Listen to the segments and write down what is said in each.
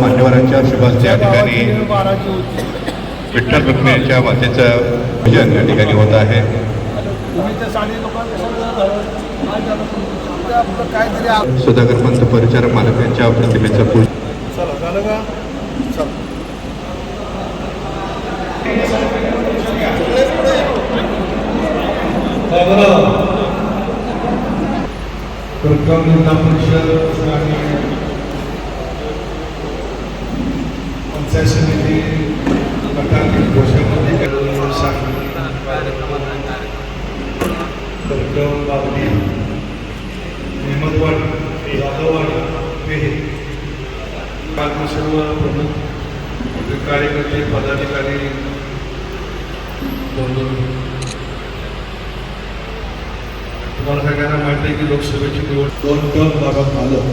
मान्यवरांच्या शुभास्ते या ठिकाणी विठ्ठल रुक्मिणीच्या मातेचं पूजन या ठिकाणी होत आहे. सुधाकर पंत परिचारक मालक यांच्या प्रतिमेचं पूजन. दुर्गम जिला परिषद पंचायत समिति गटातील घोषणामध्ये दुर्गम बाबली अहमदवाड यादववाड हे कार्यकर्ते पदाधिकारी बोलून तुम्हाला सगळ्यांना माहिती आहे की लोकसभेची निवड दोन टर्म भागात आलं.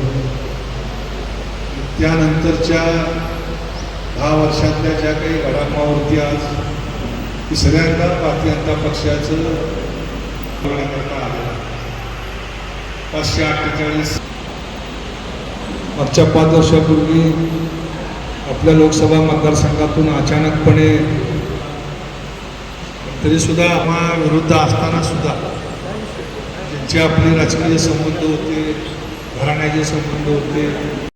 त्यानंतरच्या दहा वर्षातल्या ज्या काही घडामोडीवरती आज तिसऱ्यांदा भारतीय जनता पक्षाचं करण्याकरता आलं पाचशे अठ्ठेचाळीस मागच्या पाच वर्षापूर्वी आपल्या लोकसभा मतदारसंघातून अचानकपणे तरीसुद्धा विरुद्ध असताना जे आपले राजकीय संबंध होते घराण्याचे संबंध होते.